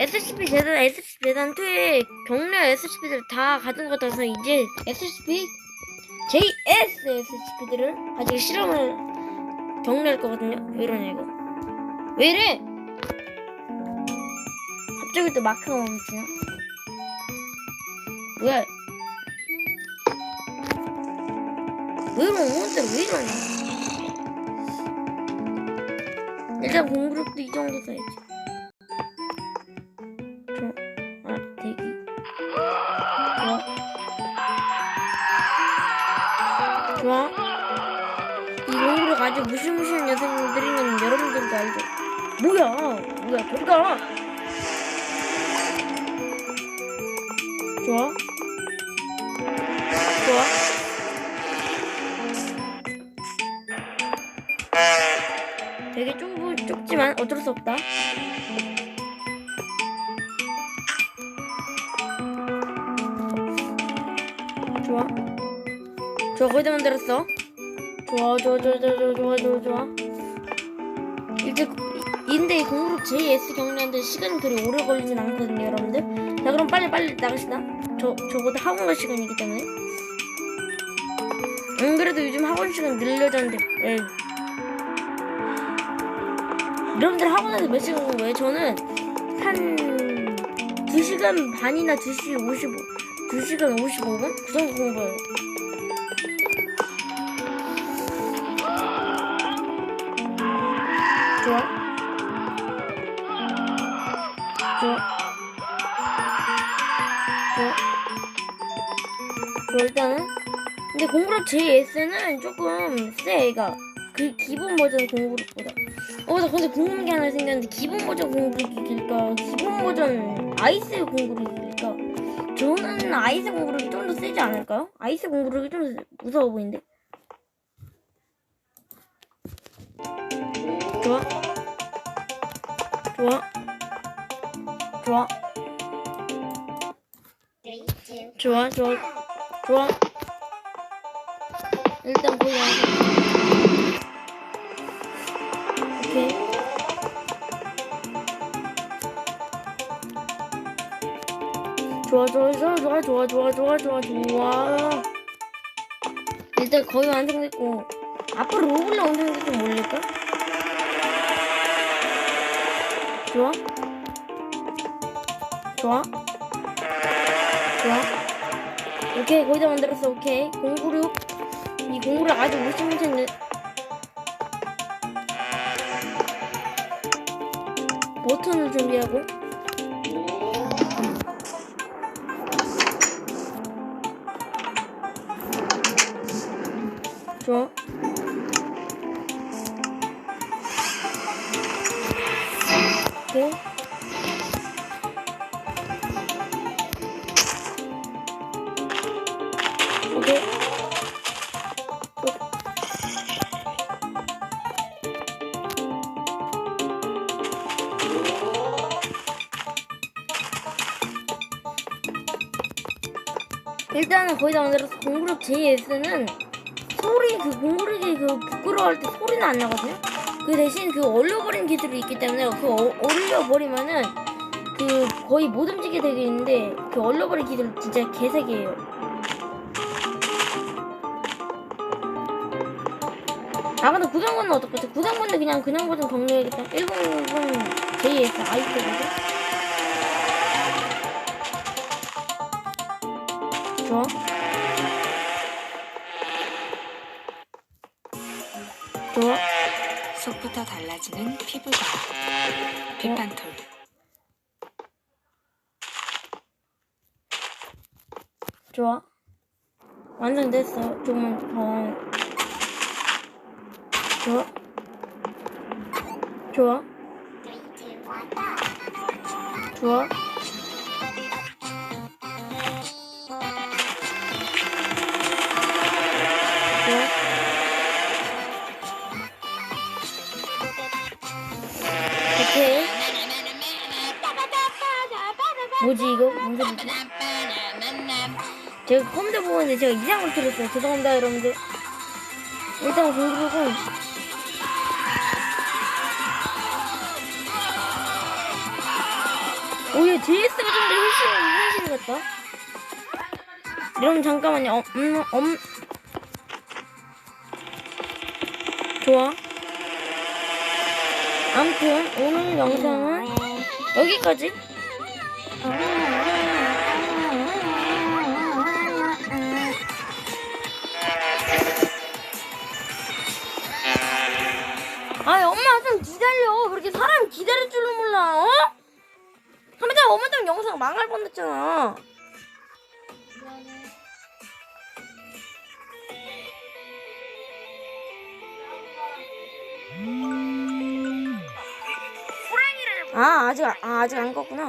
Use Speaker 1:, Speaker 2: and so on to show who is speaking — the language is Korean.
Speaker 1: SCP 재단, SCP 재단 2에 경례 SCP들 다 가진 것 같아서 이제 SCP JS SCP들을 가지고 실험을 경례할 거거든요. 왜 이러냐 이거? 왜 이래? 갑자기 또 마크가 멈추냐? 왜 이러는 건데 왜 이러냐? 일단 공그룹도 이 정도 써야지. 가지고 무시무시한 있는 여러분들도 알죠? 뭐야? 뭐야? 거기가! 좋아. 좋아. 되게 좁, 좁지만 어쩔 수 없다. 좋아. 좋아, 거의 다 만들었어. 좋아, 좋아, 좋아, 좋아, 좋아, 좋아, 좋아. 이제, 인데 이 공그룹 JS 경례하는데 시간이 그리 오래 걸리진 않거든요, 여러분들. 자, 그럼 빨리, 빨리 나가시다. 저, 저보다 학원 갈 시간이기 때문에. 안 그래도 요즘 학원 시간 늘려졌는데, 에이. 여러분들 학원에서 몇 시간 공부해요? 저는 한 2시간 반이나 2시 55, 2시간 55분? 그 정도 공부해요. 좋아. 좋아, 일단은. 근데 공그룹 JS는 조금 세, 얘가. 그 기본 버전 공그룹보다. 어, 나 근데 궁금한 게 하나 생겼는데, 기본 버전 공그룹이 길까? 기본 버전 아이스 공그룹이 길까? 저는 아이스 공그룹이 좀더 세지 않을까요? 아이스 공그룹이 좀더 무서워 보이는데? 좋아. 좋아. 좋아. 좋아, 좋아. 좋아. 일단 가서. 오케이. 좋아, 좋아, 좋아, 좋아, 좋아, 좋아, 좋아, 좋아, 좋아. 일단 거의 완성됐고. 앞으로 로블레 완성될지 모를까? 좋아. 좋아. 좋아. 오케이, 거의 다 만들었어. 오케이. 공구류. 이 공구를 아직 못 심을 텐데. 버튼을 준비하고. 좋아. 오케이. 일단은 거의 다 만들어서 공그룹 JS는 소리 그 공그룹이 그 부끄러워할 때 소리는 안 나거든요. 그 대신 그 얼려버린 기술이 있기 때문에 그 어, 얼려버리면은 그 거의 못 움직이게 되게 있는데 그 얼려버린 기술 진짜 개색이에요. 아 근데 것 같아? 구성본은 그냥 그냥 버전 경례해야겠다. 1010 JS 아이스거든. 좋아.
Speaker 2: 속부터 달라지는 피부가 빛반톨
Speaker 1: 좋아. 완성됐어. 조금만 더. 좋아. 좋아. 좋아. 뭐지 이거? 뭔 소리지? 제가 컴퓨터 보고 있는데 제가 이상한 걸 들었어요. 죄송합니다, 여러분들. 일단 공부하고. 오얘 JS가 좀 더 훨씬 현실 같다. 여러분 잠깐만요. 어, 음, 음. 좋아. 아무튼 오늘 영상은 여기까지. 아이 엄마 좀 기다려. 그렇게 사람 기다릴 줄은 몰라. 어? 하면 엄마 때문에 영상 망할 뻔했잖아. 아 아직 아, 아직 안 껐구나.